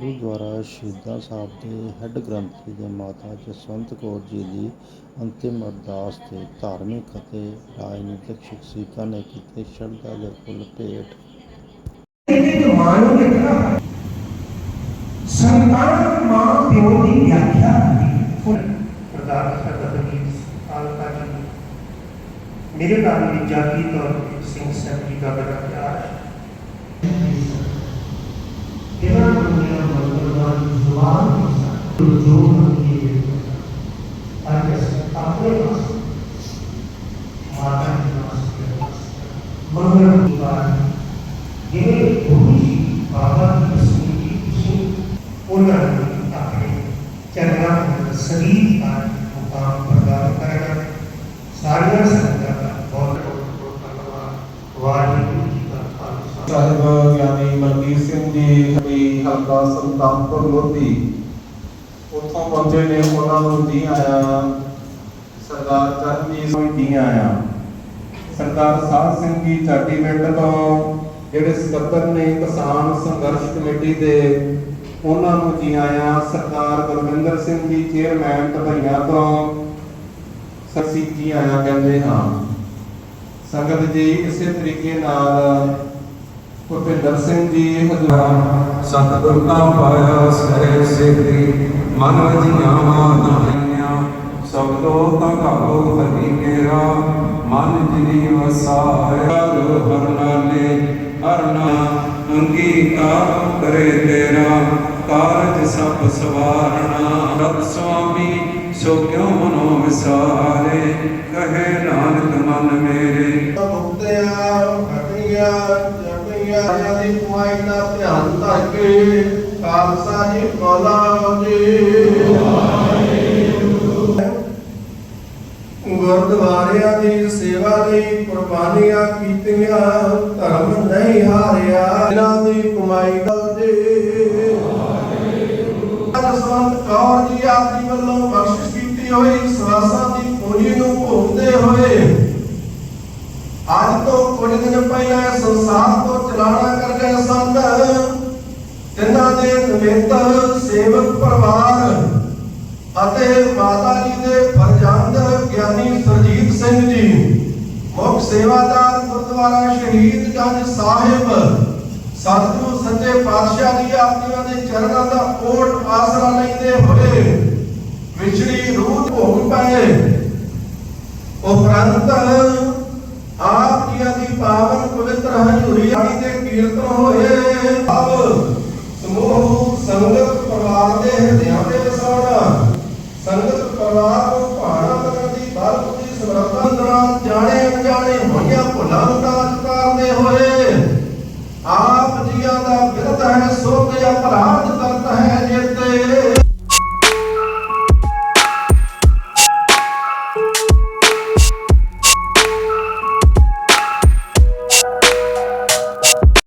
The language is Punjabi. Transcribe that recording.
ਸ਼ਹੀਦਾਂ ਸਾਹਿਬ ਦੇ ਹੈੱਡ ਗ੍ਰੰਥੀ ਦੇ ਮਾਤਾ ਜਸਵੰਤ ਕੌਰ ਜੀ ਦੀ ਅੰਤਿਮ ਅਰਦਾਸ ਤੇ ਧਾਰਮਿਕ ਅਤੇ ਰਾਜਨੀਤਿਕ ਸ਼ਖਸੀਅਤਾਂ ਨੇ ਕੀਤੇ ਸ਼ਰਧਾ ਦੇ ਫੁੱਲ ਭੇਟ ਸੰਤਾਨ ਮਾਂ ਪਿਓ ਦੀ ਵਿਆਖਿਆ ਪ੍ਰਦਾਨ ਕਰਦਾ ਬਣੀ ਆਲਕਾ ਜੀ, ਮੇਰੇ ਨਾਮ ਦੀ ਜਾਤੀ ਤੌਰ ਤੇ ਸਿੰਘ ਸਾਹਿਬ ਜੀ ਦਾ ਬੜਾ ਪਿਆਰ ਹੈ ਇਹਨਾਂ ਦੁਨੀਆ ਮੰਗਲਵਾਨ ਜ਼ੁਬਾਨ ਦੀ ਜੋ ਮੰਗੀ ਅੱਜ ਆਪਣੇ ਪਾਸ ਮਾਤਾ ਦੀ ਨਾਮ ਮੰਗਲ ਦੀ ਬਾਤ ਜਿਵੇਂ ਗੁਰੂ ਜੀ ਬਾਬਾ ਦੀ ਤਸਵੀਰ ਦੀ ਤੁਸੀਂ ਉਹਨਾਂ ਨੂੰ ਆਪਣੇ ਚਰਨਾਂ ਵਿੱਚ ਸਰੀਰ ਦਾ ਮੁਕਾਮ ਪ੍ਰਦਾਨ ਕਰਨਾ ਸਾਰੀਆਂ ਸੰਗਤਾਂ ਦਾ ਬਹੁਤ ਬਹੁਤ ਧੰਨਵਾਦ ਵਾਹਿਗੁਰੂ ਜੀ ਦਾ ਖਾਲਸਾ ਸਾਹਿਬ ਗਿਆਨੀ ਮਨਦੀਪ ਸਿੰਘ ਹਲਕਾ ਸੁਲਤਾਨਪੁਰ ਲੋਧੀ, ਉੱਥੋਂ ਪਹੁੰਚੇ ਨੇ, ਉਹਨਾਂ ਨੂੰ ਜੀ ਆਇਆ, ਸਰਦਾਰ ਚਰਨਜੀਤ ਸਿੰਘ ਜੀ ਆਇਆ। ਸਰਦਾਰ ਸਾਧ ਸਿੰਘ ਜੀ ਚਾਟੀ ਪਿੰਡ ਤੋਂ ਜਿਹੜੇ ਸਕੱਤਰ ਨੇ, ਕਿਸਾਨ ਸੰਘਰਸ਼ ਕਮੇਟੀ ਦੇ, ਉਹਨਾਂ ਨੂੰ ਜੀ ਆਇਆ, ਸਰਦਾਰ ਗੁਰਵਿੰਦਰ ਸਿੰਘ ਜੀ, ਚੇਅਰਮੈਨ ਢਬਈਆਂ ਤੋਂ ਸਸੀ ਜੀ ਆਇਆ ਕਹਿੰਦੇ ਹਾਂ। ਸੰਗਤ ਜੀ, ਇਸੇ ਤਰੀਕੇ ਨਾਲ ਭੁਪਿੰਦਰ ਸਿੰਘ ਜੀ ਹਜ਼ੂਰ ਸਤਿਗੁਰ ਕਾ ਪਾਇਆ ਸਹਿ ਸਿੱਧੀ ਮਨ ਵਜੀਆਂ ਮਾਨਾਈਆਂ ਸਭ ਲੋ ਤਾਂ ਘਾਲੋ ਹਰੀ ਮੇਰਾ, ਮਨ ਜਿਨੀ ਵਸਾਇਆ, ਹਰ ਨਾਲੇ, ਹਰ ਨਾਮ ਅੰਗੀਕਾਰ ਕਰੇ ਤੇਰਾ, ਕਾਰਜ ਸਭ ਸਵਾਰਣਾ ਰਬ ਸੁਆਮੀ, ਸੋ ਕਿਉ ਮਨੋ ਵਿਸਾਰੇ? ਕਹੇ ਨਾਨਕ ਮਨ ਮੇਰੇ। ਮੁਕਤਿਆ ਘਟਿਆ ਜਪਿਆ ਆਦਿ ਪੁਆਈ ਦਾ ਧਿਆਨ ਧਰ ਕੇ ਖਾਲਸਾ ਜੀ ਕੋਲਾ ਜੀ। ਗੁਰਦੁਆਰਿਆਂ ਦੀ ਸੇਵਾ ਲਈ ਕੁਰਬਾਨੀਆਂ ਕੀਤੀਆਂ, ਧਰਮ ਨਹੀਂ ਹਾਰਿਆ, ਇਹਨਾਂ ਦੀ ਕਮਾਈ ਦਾ ਜੀ। ਜਸਵੰਤ ਕੌਰ ਜੀ ਆਪ ਜੀ ਵੱਲੋਂ ਬਖਸ਼ਿਸ਼ ਕੀਤੀ ਹੋਈ ਸਵਾਸਾਂ ਦੀ ਪੂੰਜੀ ਨੂੰ ਭੋਗਦੇ ਹੋਏ ਅੱਜ ਤੋਂ ਕੁਝ ਦਿਨ ਪਹਿਲਾਂ ਸੰਸਾਰ ਅਤੇ ਮਾਤਾ ਜੀ ਦੇ ਫਰਜ਼ੰਦ ਗਿਆਨੀ ਸਰਜੀਤ ਸਿੰਘ ਜੀ ਮੁੱਖ ਸੇਵਾਦਾਰ ਗੁਰਦੁਆਰਾ ਸ਼ਹੀਦ ਗੰਜ ਸਾਹਿਬ, ਸਤਿਗੁਰੂ ਸੱਚੇ ਪਾਤਸ਼ਾਹ ਜੀ ਆਪਣੀਆਂ ਦੇ ਚਰਨਾਂ ਦਾ ਓਟ ਆਸਰਾ ਲੈਂਦੇ ਹੋਏ ਵਿਛੜੀ ਰੂਹ ਭੋਗ ਪਏ। ਉਪਰੰਤ ਆਪ ਜੀਆਂ ਦੀ ਪਾਵਨ ਪਵਿੱਤਰ ਹਜ਼ੂਰੀ ਦੇ ਕੀਰਤਨ ਹੋਏ। ਅਬ ਸਮੂਹ ਸੰਗਤ ਜਾਣੇ ਅਣਜਾਣੇ ਹੋਈਆਂ ਭੁੱਲਾਂ ਨੂੰ ਤਾਂ ਹੋਏ। ਆਪ ਜੀਆਂ ਦਾ ਬਿਰਧ ਹੈ ਸੁਖ ਜਾਂ ਭਲਾ